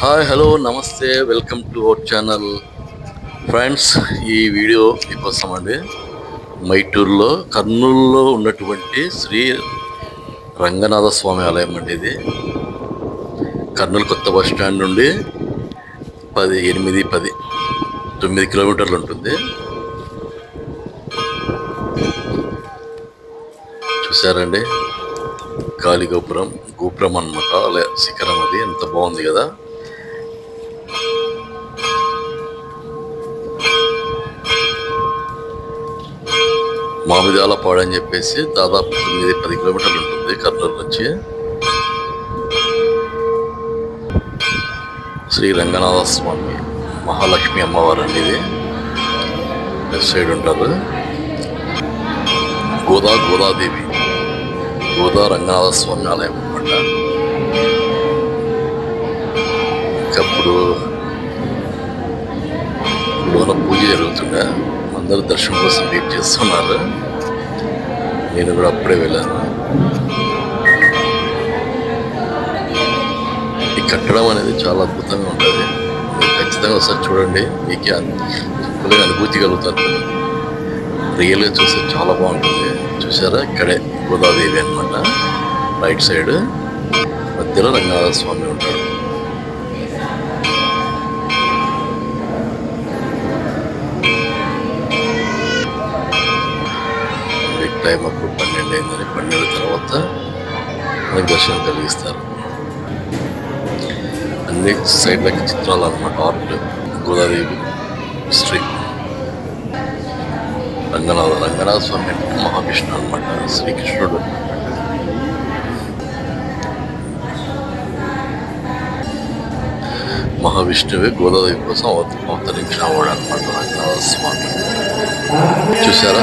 Hi hello నమస్తే welcome to our channel friends ఈ video మీకోసం అండి. మైటూరులో కర్నూలులో ఉన్నటువంటి శ్రీ రంగనాథ స్వామి ఆలయం అండి ఇది. కర్నూలు కొత్త బస్ స్టాండ్ నుండి పది ఎనిమిది పది తొమ్మిది కిలోమీటర్లు ఉంటుంది. చూసారండి గాలి గోపురం గోపురం అన్నమాట. అలా శిఖరం అది. ఎంత బాగుంది కదా. మామిదాల పాడని అని చెప్పేసి దాదాపు తొమ్మిది పది కిలోమీటర్లు ఉంటుంది కర్నూలు నుంచి. శ్రీ రంగనాథ స్వామి మహాలక్ష్మి అమ్మవారు అండి ఇది లెఫ్ట్ సైడ్ ఉంటారు. గోదా గోదాదేవి గోదా రంగనాథ స్వామి ఆలయం అనమాట ఇంకప్పుడు లోన పూజ జరుగుతుండే. అందరూ దర్శనం కోసం వెయిట్ చేస్తున్నారు. నేను కూడా అప్పుడే వెళ్ళాను. ఈ కట్టడం అనేది చాలా అద్భుతంగా ఉంటుంది. మీరు ఖచ్చితంగా ఒకసారి చూడండి. మీకే అనుభూతి కలుగుతారు రియల్గా చూస్తే చాలా బాగుంటుంది. చూసారా? ఇక్కడే గోదాదేవి అనమాట రైట్ సైడ్. మధ్యలో రంగనాథ స్వామి ఉంటాడు. టైం అప్పుడు పన్నెండు అయిందని పన్నెండు తర్వాత మనకి దర్శనం కలిగిస్తారు అన్ని సైడ్లకి చిత్రాలు అనమాట ఆర్ట్ గోదాదేవి హిస్టరీ రంగనాథ రంగనాథ స్వామి అంటే మహావిష్ణు అనమాట శ్రీకృష్ణుడు. మహావిష్ణువే గోదాదేవి కోసం అవత అవతరించిన వాడు అనమాట రంగనాథ స్వామి చూసారా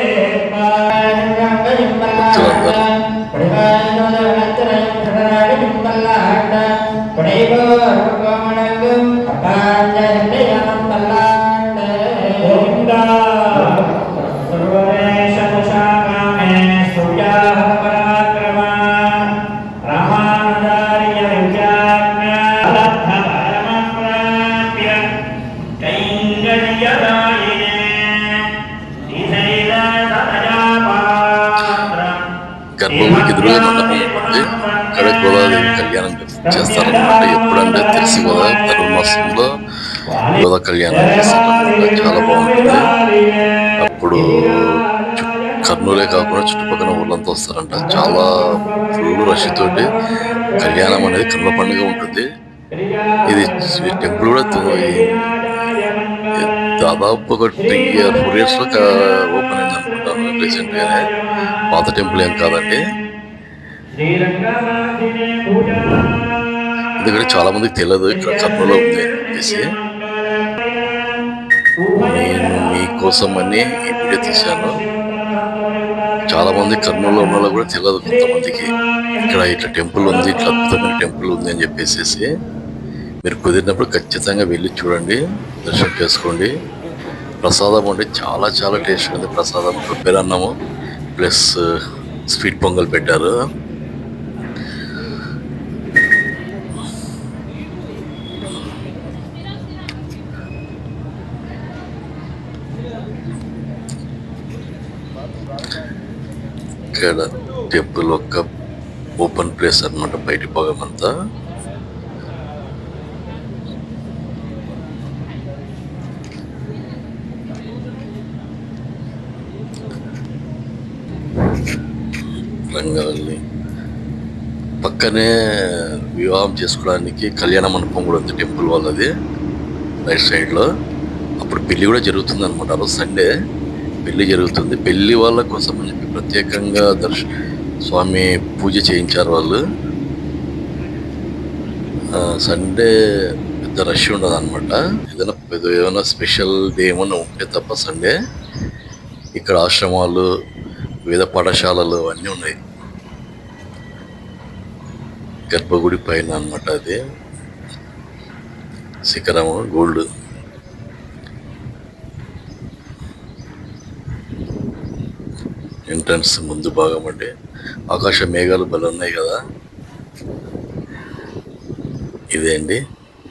గర్భగుడికి ఎదురుగా మండపం ఉంటుంది ఇక్కడ గోదాదేవి కళ్యాణం చేస్తారనమాట ఎప్పుడంటే తెలిసి గోదావరి తెలుగు మాసంలో గోదా కళ్యాణం చేస్తారన్నమాట. చాలా బాగుంటుంది. అప్పుడు కర్నూలే కాకుండా చుట్టుపక్కల ఊళ్ళంతా వస్తారంట. చాలా ఫుల్ రష్ తోటి కళ్యాణం అనేది కన్నుల పండుగ ఉంటుంది. ఇది టెంపుల్ కూడా దాదాపు ఒక త్రీ ఇయర్ ఫోర్ ఇయర్స్లో ఓపెన్ అయిందంట. అనుకుంటాను పాత టెంపుల్ ఏం కాదండి. ఎందుకంటే చాలా మందికి తెలియదు ఇక్కడ కర్నూలు ఉంది అని చెప్పేసి నేను మీకోసం అని ఈ వీడియో తీశాను. చాలా మంది కర్నూలులో ఉన్న కూడా తెలియదు కొంతమందికి. ఇక్కడ ఇట్లా టెంపుల్ ఉంది ఇట్లా అద్భుతమైన టెంపుల్ ఉంది అని చెప్పేసి మీరు కుదిరినప్పుడు ఖచ్చితంగా వెళ్ళి చూడండి దర్శనం చేసుకోండి. ప్రసాదం ఉంటే చాలా చాలా టేస్ట్ ఉంది ప్రసాదం. పెరన్నము ప్లస్ స్వీట్ పొంగల్ పెట్టారు. ఇక్కడ టెంపుల్ ఒక ఓపెన్ ప్లేస్ అనమాట బయటి భాగం అంతా. రంగాల్ని పక్కనే వివాహం చేసుకోవడానికి కళ్యాణ మండపం కూడా ఉంది టెంపుల్ వాళ్ళది రైట్ సైడ్లో. అప్పుడు పెళ్ళి కూడా జరుగుతుంది అనమాట రోజు సండే పెళ్ళి జరుగుతుంది. పెళ్ళి వాళ్ళ కోసం అని చెప్పి ప్రత్యేకంగా దర్శ స్వామి పూజ చేయించారు వాళ్ళు. సండే పెద్ద రష్ ఉండదు అనమాట ఏదైనా పెద్ద ఏమైనా స్పెషల్ డే ఏమైనా ఉంటే తప్ప సండే. ఇక్కడ ఆశ్రమాలు వివిధ పాఠశాలలు అన్నీ ఉన్నాయి. గర్భగుడి పైన అనమాట అది. శిఖరము గోల్డ్. ఎంట్రన్స్ ముందు భాగం అండి. ఆకాశ మేఘాలు బలం ఉన్నాయి కదా. ఇదే అండి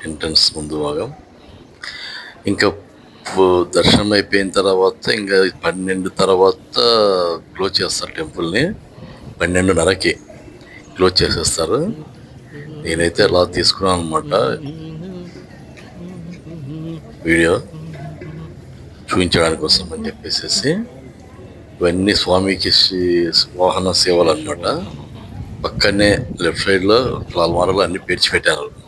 ఎంట్రన్స్ ముందు భాగం. ఇంకా దర్శనం అయిపోయిన తర్వాత ఇంకా పన్నెండు తర్వాత క్లోజ్ చేస్తారు టెంపుల్ని. పన్నెండున్నరకి క్లోజ్ చేసేస్తారు. నేనైతే అలా తీసుకున్నాను అనమాట వీడియో చూపించడానికి కోసం అని చెప్పేసి ఇవన్నీ స్వామికి వాహన సేవలు అనమాట పక్కనే లెఫ్ట్ సైడ్లో లాల్మారలో అన్ని పేర్చి పెట్టారు.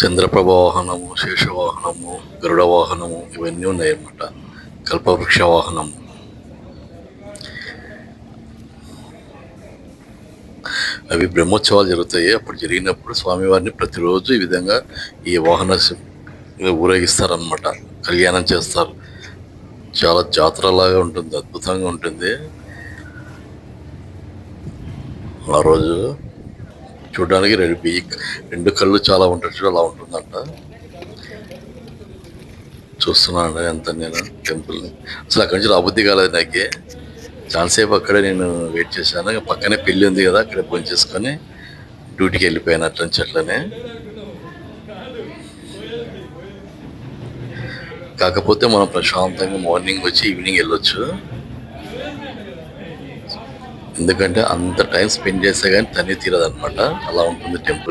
చంద్రప్రభ వాహనము శేష గరుడ వాహనము ఇవన్నీ ఉన్నాయన్నమాట. కల్పవృక్ష వాహనము అవి బ్రహ్మోత్సవాలు జరుగుతాయి. అప్పుడు జరిగినప్పుడు స్వామివారిని ప్రతిరోజు ఈ విధంగా ఈ వాహన ఊరేగిస్తారనమాట కళ్యాణం చేస్తారు. చాలా జాతరలాగా ఉంటుంది అద్భుతంగా ఉంటుంది. ఆ రోజు చూడడానికి రెండు. బియ్యి రెండు కళ్ళు చాలా ఉంటాయి చూడ అలా ఉంటుందంట. చూస్తున్నాను ఎంత నేను టెంపుల్ని అసలు అక్కడి నుంచి రాబుద్ది కాలేదు నాకే. చాలాసేపు అక్కడే నేను వెయిట్ చేశాను. పక్కనే పెళ్ళి ఉంది కదా అక్కడే ఫోన్ చేసుకొని డ్యూటీకి వెళ్ళిపోయాను అట్ల నుంచి అట్లనే. కాకపోతే మనం ప్రశాంతంగా మార్నింగ్ వచ్చి ఈవినింగ్ వెళ్ళొచ్చు. ఎందుకంటే అంత టైం స్పెండ్ చేస్తే కానీ తని తీరదనమాట అలా ఉంటుంది టెంపుల్.